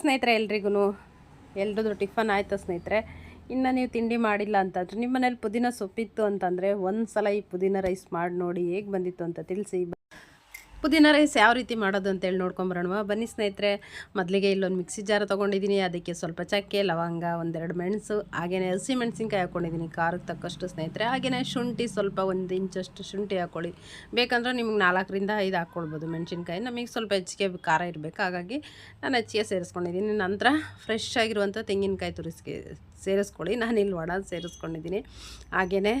ಸ್ನೇಹಿತರೆ ಎಲ್ರಿಗೂ ಎಲ್ರದ್ದು ಟಿಫನ್ ಆಯಿತು ಸ್ನೇಹಿತರೆ. ಇನ್ನು ನೀವು ತಿಂಡಿ ಮಾಡಿಲ್ಲ ಅಂತಂದರೆ ನಿಮ್ಮ ಮನೇಲಿ ಪುದೀನ ಸೊಪ್ಪಿತ್ತು ಅಂತಂದರೆ ಒಂದು ಸಲ ಈ ಪುದೀನ ರೈಸ್ ಮಾಡಿ ನೋಡಿ ಹೇಗೆ ಬಂದಿತ್ತು ಅಂತ ತಿಳಿಸಿ. ಪುದೀನ ರೈಸ್ ಯಾವ ರೀತಿ ಮಾಡೋದು ಅಂತೇಳಿ ನೋಡ್ಕೊಂಬರೋಣ ಬನ್ನಿ ಸ್ನೇಹಿತರೆ, ಮೊದಲಿಗೆ ಇಲ್ಲೊಂದು ಮಿಕ್ಸಿ ಜಾರ್ ತೊಗೊಂಡಿದ್ದೀನಿ ಅದಕ್ಕೆ ಸ್ವಲ್ಪ ಚಕ್ಕೆ, ಲವಂಗ, ಒಂದೆರಡು ಮೆಣಸು ಹಾಗೆಯೇ ಹಸಿ ಮೆಣಸಿನ್ಕಾಯಿ ಹಾಕ್ಕೊಂಡಿದ್ದೀನಿ ಖಾರಕ್ಕೆ ತಕ್ಕಷ್ಟು ಸ್ನೇಹಿತರೆ ಹಾಗೆಯೇ ಶುಂಠಿ ಸ್ವಲ್ಪ ಒಂದು ಇಂಚಷ್ಟು ಶುಂಠಿ ಹಾಕ್ಕೊಳ್ಳಿ ಬೇಕಂದ್ರೆ ನಿಮ್ಗೆ ನಾಲ್ಕರಿಂದ ಐದು ಹಾಕ್ಕೊಳ್ಬೋದು ಮೆಣಸಿನ್ಕಾಯಿ. ನಮಗೆ ಸ್ವಲ್ಪ ಹೆಚ್ಚಿಗೆ ಖಾರ ಇರಬೇಕು, ಹಾಗಾಗಿ ನಾನು ಹೆಚ್ಚಿಗೆ ಸೇರಿಸ್ಕೊಂಡಿದ್ದೀನಿ ನಂತರ ಫ್ರೆಶ್ ಆಗಿರುವಂಥ ತೆಂಗಿನಕಾಯಿ ತುರಿಸ್ಕೆ, ಸೇರಿಸ್ಕೊಳ್ಳಿ. ನಾನು ಇಲ್ಲಿ ಒಣ ಸೇರಿಸ್ಕೊಂಡಿದ್ದೀನಿ ಹಾಗೆಯೇ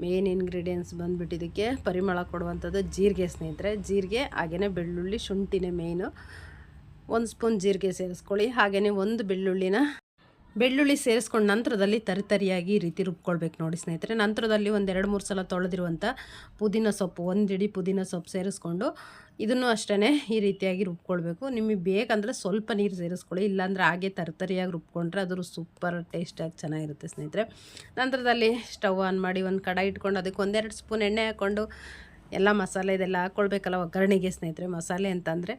ಮೇನ್ ಇಂಗ್ರೀಡಿಯೆಂಟ್ಸ್ ಬಂದುಬಿಟ್ಟು ಇದಕ್ಕೆ ಪರಿಮಳ ಕೊಡುವಂಥದ್ದು ಜೀರಿಗೆ ಸ್ನೇಹಿತರೆ. ಜೀರಿಗೆ ಹಾಗೆಯೇ ಬೆಳ್ಳುಳ್ಳಿ, ಶುಂಠಿನೇ ಮೇಯ್ನು ಒಂದು ಸ್ಪೂನ್ ಜೀರಿಗೆ ಸೇರಿಸ್ಕೊಳ್ಳಿ. ಹಾಗೆಯೇ ಒಂದು ಬೆಳ್ಳುಳ್ಳಿನ ಬೆಳ್ಳುಳ್ಳಿ ಸೇರಿಸ್ಕೊಂಡು ನಂತರದಲ್ಲಿ ತರಿತರಿಯಾಗಿ ಈ ರೀತಿ ರುಬ್ಕೊಳ್ಬೇಕು ನೋಡಿ ಸ್ನೇಹಿತರೆ. ನಂತರದಲ್ಲಿ ಒಂದೆರಡು ಮೂರು ಸಲ ತೊಳೆದಿರುವಂಥ ಪುದೀನ ಸೊಪ್ಪು ಒಂದಿಡಿ ಪುದೀನ ಸೊಪ್ಪು ಸೇರಿಸ್ಕೊಂಡು ಇದನ್ನು ಅಷ್ಟೇ ಈ ರೀತಿಯಾಗಿ ರುಬ್ಕೊಳ್ಬೇಕು. ನಿಮಗೆ ಬೇಕಂದರೆ ಸ್ವಲ್ಪ ನೀರು ಸೇರಿಸ್ಕೊಳ್ಳಿ, ಇಲ್ಲಾಂದರೆ ಹಾಗೆ ತರಿತರಿಯಾಗಿ ರುಬ್ಕೊಂಡ್ರೆ ಅದ್ರ ಸೂಪರ್ ಟೇಸ್ಟಾಗಿ ಚೆನ್ನಾಗಿರುತ್ತೆ ಸ್ನೇಹಿತರೆ. ನಂತರದಲ್ಲಿ ಸ್ಟವ್ ಆನ್ ಮಾಡಿ ಒಂದು ಕಡಾಯಿ ಇಟ್ಕೊಂಡು ಅದಕ್ಕೆ ಒಂದೆರಡು ಸ್ಪೂನ್ ಎಣ್ಣೆ ಹಾಕ್ಕೊಂಡು ಎಲ್ಲ ಮಸಾಲೆ ಇದೆಲ್ಲ ಹಾಕ್ಕೊಳ್ಬೇಕಲ್ಲ ಒಗ್ಗರಣೆಗೆ ಸ್ನೇಹಿತರೆ. ಮಸಾಲೆ ಅಂತಂದರೆ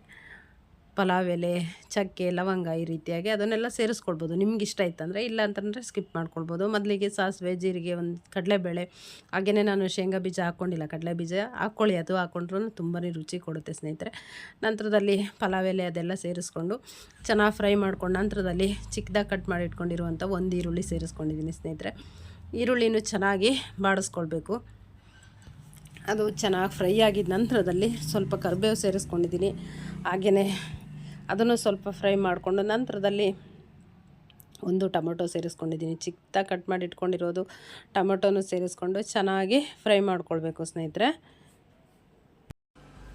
ಪಲಾವ್ ಎಲೆ, ಚಕ್ಕೆ, ಲವಂಗ ಈ ರೀತಿಯಾಗಿ ಅದನ್ನೆಲ್ಲ ಸೇರಿಸ್ಕೊಳ್ಬೋದು. ನಿಮ್ಗೆ ಇಷ್ಟ ಇತ್ತಂದರೆ ಇಲ್ಲ ಅಂತಂದರೆ ಸ್ಕಿಪ್ ಮಾಡ್ಕೊಳ್ಬೋದು. ಮೊದಲಿಗೆ ಸಾಸಿವೆ, ಜೀರಿಗೆ, ಒಂದು ಕಡಲೆಬೇಳೆ ಹಾಗೆಯೇ ನಾನು ಶೇಂಗಾ ಬೀಜ ಹಾಕ್ಕೊಂಡಿಲ್ಲ ಕಡಲೆ ಬೀಜ ಹಾಕ್ಕೊಳ್ಳಿ, ಅದು ಹಾಕ್ಕೊಂಡ್ರೂ ತುಂಬಾ ರುಚಿ ಕೊಡುತ್ತೆ ಸ್ನೇಹಿತರೆ. ನಂತರದಲ್ಲಿ ಪಲಾವ್ ಎಲೆ ಅದೆಲ್ಲ ಸೇರಿಸ್ಕೊಂಡು ಚೆನ್ನಾಗಿ ಫ್ರೈ ಮಾಡ್ಕೊಂಡು ನಂತರದಲ್ಲಿ ಚಿಕ್ಕದಾಗಿ ಕಟ್ ಮಾಡಿ ಇಟ್ಕೊಂಡಿರುವಂಥ ಒಂದು ಈರುಳ್ಳಿ ಸೇರಿಸ್ಕೊಂಡಿದ್ದೀನಿ ಸ್ನೇಹಿತರೆ. ಈರುಳ್ಳಿನೂ ಚೆನ್ನಾಗಿ ಬಾಡಿಸ್ಕೊಳ್ಬೇಕು. ಅದು ಚೆನ್ನಾಗಿ ಫ್ರೈ ಆಗಿದ ನಂತರದಲ್ಲಿ ಸ್ವಲ್ಪ ಕರಿಬೇವು ಸೇರಿಸ್ಕೊಂಡಿದ್ದೀನಿ ಹಾಗೆಯೇ ಅದನ್ನು ಸ್ವಲ್ಪ ಫ್ರೈ ಮಾಡಿಕೊಂಡು ನಂತರದಲ್ಲಿ ಒಂದು ಟೊಮೊಟೊ ಸೇರಿಸ್ಕೊಂಡಿದ್ದೀನಿ. ಚಿಕ್ಕದಾಗಿ ಕಟ್ ಮಾಡಿ ಇಟ್ಕೊಂಡಿರೋದು ಟೊಮೊಟೊನು ಸೇರಿಸ್ಕೊಂಡು ಚೆನ್ನಾಗಿ ಫ್ರೈ ಮಾಡ್ಕೊಳ್ಬೇಕು ಸ್ನೇಹಿತರೆ.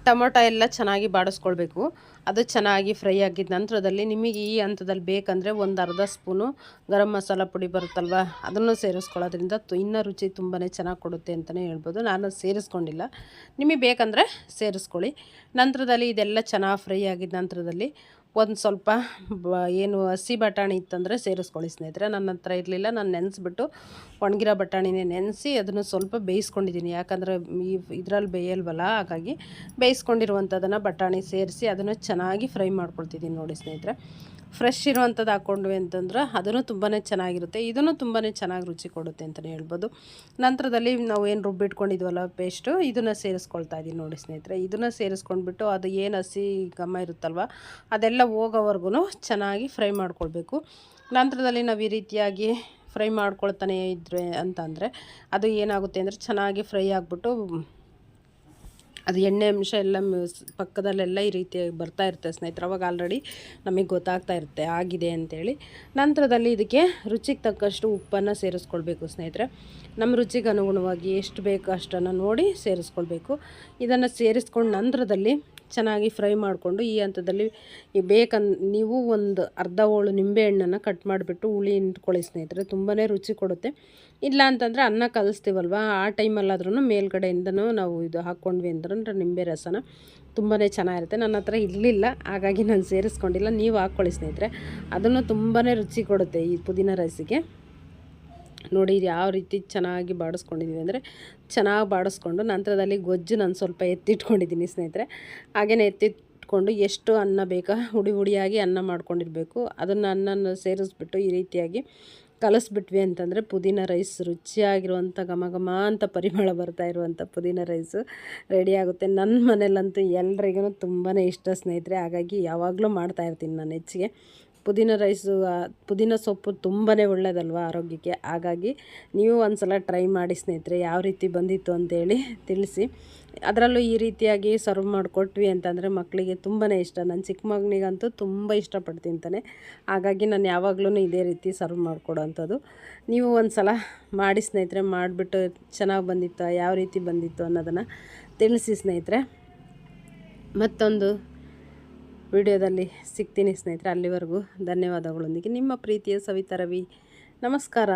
ಟೊಮೊಟೊ ಎಲ್ಲ ಚೆನ್ನಾಗಿ ಬಾಡಿಸ್ಕೊಳ್ಬೇಕು. ಅದು ಚೆನ್ನಾಗಿ ಫ್ರೈ ಆಗಿದ್ದ ನಂತರದಲ್ಲಿ ನಿಮಗೆ ಈ ಹಂತದಲ್ಲಿ ಬೇಕಂದರೆ ಒಂದು ಅರ್ಧ ಸ್ಪೂನು ಗರಂ ಮಸಾಲ ಪುಡಿ ಬರುತ್ತಲ್ವ, ಅದನ್ನು ಸೇರಿಸ್ಕೊಳ್ಳೋದ್ರಿಂದ ಇನ್ನೂ ರುಚಿ ತುಂಬಾ ಚೆನ್ನಾಗಿ ಕೊಡುತ್ತೆ ಅಂತಲೇ ಹೇಳ್ಬೋದು. ನಾನು ಸೇರಿಸ್ಕೊಂಡಿಲ್ಲ. ನಿಮಗೆ ಬೇಕಂದರೆ ಸೇರಿಸ್ಕೊಳ್ಳಿ. ನಂತರದಲ್ಲಿ ಇದೆಲ್ಲ ಚೆನ್ನಾಗಿ ಫ್ರೈ ಆಗಿದ್ದ ನಂತರದಲ್ಲಿ ಒಂದು ಸ್ವಲ್ಪ ಏನು ಹಸಿ ಬಟಾಣಿ ಇತ್ತಂದರೆ ಸೇರಿಸ್ಕೊಳ್ಳಿ ಸ್ನೇಹಿತರೆ. ನನ್ನ ಹತ್ರ ಇರಲಿಲ್ಲ, ನಾನು ನೆನೆಸ್ಬಿಟ್ಟು ಒಣಗಿರೋ ಬಟಾಣಿನೇ ನೆನೆಸಿ ಅದನ್ನು ಸ್ವಲ್ಪ ಬೇಯಿಸ್ಕೊಂಡಿದ್ದೀನಿ. ಯಾಕಂದರೆ ಈ ಇದರಲ್ಲಿ ಬೇಯಲ್ವಲ್ಲ, ಹಾಗಾಗಿ ಬೇಯಿಸ್ಕೊಂಡಿರುವಂಥದ್ದನ್ನು ಬಟಾಣಿ ಸೇರಿಸಿ ಅದನ್ನು ಚೆನ್ನಾಗಿ ಫ್ರೈ ಮಾಡ್ಕೊಳ್ತಿದ್ದೀನಿ ನೋಡಿ ಸ್ನೇಹಿತರೆ. ಫ್ರೆಶ್ ಇರುವಂಥದ್ದು ಹಾಕ್ಕೊಂಡ್ವಿ ಅಂತಂದ್ರೆ ಅದನ್ನು ತುಂಬಾ ಚೆನ್ನಾಗಿರುತ್ತೆ. ಇದನ್ನು ತುಂಬಾ ಚೆನ್ನಾಗಿ ರುಚಿ ಕೊಡುತ್ತೆ ಅಂತಲೇ ಹೇಳ್ಬೋದು. ನಂತರದಲ್ಲಿ ನಾವು ಏನು ರುಬ್ಬಿಟ್ಕೊಂಡಿದ್ವಲ್ಲ ಪೇಸ್ಟು, ಇದನ್ನು ಸೇರಿಸ್ಕೊಳ್ತಾ ಇದ್ದೀನಿ ನೋಡಿ ಸ್ನೇಹಿತರೆ. ಇದನ್ನು ಸೇರಿಸ್ಕೊಂಡ್ಬಿಟ್ಟು ಅದು ಏನು ಹಸಿ ಘಮ ಇರುತ್ತಲ್ವ, ಅದೆಲ್ಲ ಹೋಗೋವರೆಗೂ ಚೆನ್ನಾಗಿ ಫ್ರೈ ಮಾಡ್ಕೊಳ್ಬೇಕು. ನಂತರದಲ್ಲಿ ನಾವು ಈ ರೀತಿಯಾಗಿ ಫ್ರೈ ಮಾಡ್ಕೊಳ್ತಾನೆ ಇದ್ರೆ ಅಂತಂದರೆ ಅದು ಏನಾಗುತ್ತೆ ಅಂದರೆ ಚೆನ್ನಾಗಿ ಫ್ರೈ ಆಗಿಬಿಟ್ಟು ಅದು ಎಣ್ಣೆ ಅಂಶ ಎಲ್ಲ ಪಕ್ಕದಲ್ಲೆಲ್ಲ ಈ ರೀತಿಯಾಗಿ ಬರ್ತಾ ಇರುತ್ತೆ ಸ್ನೇಹಿತರೆ. ಅವಾಗ ಆಲ್ರೆಡಿ ನಮಗೆ ಗೊತ್ತಾಗ್ತಾ ಇರುತ್ತೆ ಆಗಿದೆ ಅಂತೇಳಿ. ನಂತರದಲ್ಲಿ ಇದಕ್ಕೆ ರುಚಿಗೆ ತಕ್ಕಷ್ಟು ಉಪ್ಪನ್ನು ಸೇರಿಸ್ಕೊಳ್ಬೇಕು ಸ್ನೇಹಿತರೆ. ನಮ್ಮ ರುಚಿಗೆ ಅನುಗುಣವಾಗಿ ಎಷ್ಟು ಬೇಕೋ ಅಷ್ಟನ್ನು ನೋಡಿ ಸೇರಿಸ್ಕೊಳ್ಬೇಕು. ಇದನ್ನು ಸೇರಿಸ್ಕೊಂಡು ನಂತರದಲ್ಲಿ ಚೆನ್ನಾಗಿ ಫ್ರೈ ಮಾಡಿಕೊಂಡು ಈ ಹಂತದಲ್ಲಿ ಬೇಕನ್ ನೀವು ಒಂದು ಅರ್ಧ ಹೋಳು ನಿಂಬೆಹಣ್ಣನ್ನು ಕಟ್ ಮಾಡಿಬಿಟ್ಟು ಹುಳಿ ಇಟ್ಕೊಳ್ಳಿ ಸ್ನೇಹಿತರೆ ತುಂಬಾ ರುಚಿ ಕೊಡುತ್ತೆ. ಇಲ್ಲ ಅಂತಂದರೆ ಅನ್ನ ಕಲಿಸ್ತೀವಲ್ವ? ಆ ಟೈಮಲ್ಲಾದ್ರೂ ಮೇಲ್ಗಡೆಯಿಂದನೂ ನಾವು ಇದು ಹಾಕ್ಕೊಂಡ್ವಿ ಅಂತಂದ್ರೆ ನಿಂಬೆ ರಸನ ತುಂಬಾ ಚೆನ್ನಾಗಿರುತ್ತೆ. ನನ್ನ ಹತ್ರ ಇರಲಿಲ್ಲ, ಹಾಗಾಗಿ ನಾನು ಸೇರಿಸ್ಕೊಂಡಿಲ್ಲ. ನೀವು ಹಾಕ್ಕೊಳ್ಳಿ ಸ್ನೇಹಿತರೆ, ಅದನ್ನು ತುಂಬಾ ರುಚಿ ಕೊಡುತ್ತೆ ಈ ಪುದೀನ ರೈಸಿಗೆ. ನೋಡಿ ಯಾವ ರೀತಿ ಚೆನ್ನಾಗಿ ಬಾಡಿಸ್ಕೊಂಡಿದ್ದೀವಿ ಅಂದರೆ ಚೆನ್ನಾಗಿ ಬಾಡಿಸ್ಕೊಂಡು ನಂತರದಲ್ಲಿ ಗೊಜ್ಜು ನಾನು ಸ್ವಲ್ಪ ಎತ್ತಿಟ್ಕೊಂಡಿದ್ದೀನಿ ಸ್ನೇಹಿತರೆ. ಹಾಗೆಯೇ ಎತ್ತಿಟ್ಕೊಂಡು ಎಷ್ಟು ಅನ್ನ ಬೇಕಾ ಹುಡಿ ಹುಡಿಯಾಗಿ ಅನ್ನ ಮಾಡ್ಕೊಂಡಿರಬೇಕು. ಅದನ್ನು ಅನ್ನನ ಸೇರಿಸ್ಬಿಟ್ಟು ಈ ರೀತಿಯಾಗಿ ಕಲಿಸ್ಬಿಟ್ವಿ ಅಂತಂದರೆ ಪುದೀನ ರೈಸ್ ರುಚಿಯಾಗಿರುವಂಥ ಘಮ ಘಮ ಅಂತ ಪರಿಮಳ ಬರ್ತಾ ಇರುವಂಥ ಪುದೀನ ರೈಸು ರೆಡಿಯಾಗುತ್ತೆ ನನ್ನ ಮನೇಲಂತೂ ಎಲ್ರಿಗೂ ತುಂಬಾ ಇಷ್ಟ ಸ್ನೇಹಿತರೆ. ಹಾಗಾಗಿ ಯಾವಾಗಲೂ ಮಾಡ್ತಾಯಿರ್ತೀನಿ ನಾನು ಹೆಚ್ಚಿಗೆ. ಪುದೀನ ರೈಸು ಪುದೀನ ಸೊಪ್ಪು ತುಂಬಾ ಒಳ್ಳೆಯದಲ್ವ ಆರೋಗ್ಯಕ್ಕೆ? ಹಾಗಾಗಿ ನೀವು ಒಂದು ಸಲ ಟ್ರೈ ಮಾಡಿ ಸ್ನೇಹಿತರೆ, ಯಾವ ರೀತಿ ಬಂದಿತ್ತು ಅಂತೇಳಿ ತಿಳಿಸಿ. ಅದರಲ್ಲೂ ಈ ರೀತಿಯಾಗಿ ಸರ್ವ್ ಮಾಡಿಕೊಟ್ವಿ ಅಂತಂದರೆ ಮಕ್ಕಳಿಗೆ ತುಂಬಾ ಇಷ್ಟ. ನನ್ನ ಚಿಕ್ಕ ಮಗನಿಗಂತೂ ತುಂಬ ಇಷ್ಟಪಟ್ಟು ತಿಂತಾನೆ ಹಾಗಾಗಿ ನಾನು ಯಾವಾಗಲೂ ಇದೇ ರೀತಿ ಸರ್ವ್ ಮಾಡಿಕೊಡೋ ಅಂಥದ್ದು ನೀವು ಒಂದು ಸಲ ಮಾಡಿ ಸ್ನೇಹಿತರೆ, ಮಾಡಿಬಿಟ್ಟು ಚೆನ್ನಾಗಿ ಬಂದಿತ್ತು, ಯಾವ ರೀತಿ ಬಂದಿತ್ತು ಅನ್ನೋದನ್ನು ತಿಳಿಸಿ ಸ್ನೇಹಿತರೆ. ಮತ್ತೊಂದು ವಿಡಿಯೋದಲ್ಲಿ ಸಿಗ್ತೀನಿ ಸ್ನೇಹಿತರೆ ಅಲ್ಲಿವರೆಗೂ ಧನ್ಯವಾದಗಳೊಂದಿಗೆ. ನಿಮ್ಮ ಪ್ರೀತಿಯ ಸವಿತಾ ರವಿ ನಮಸ್ಕಾರ.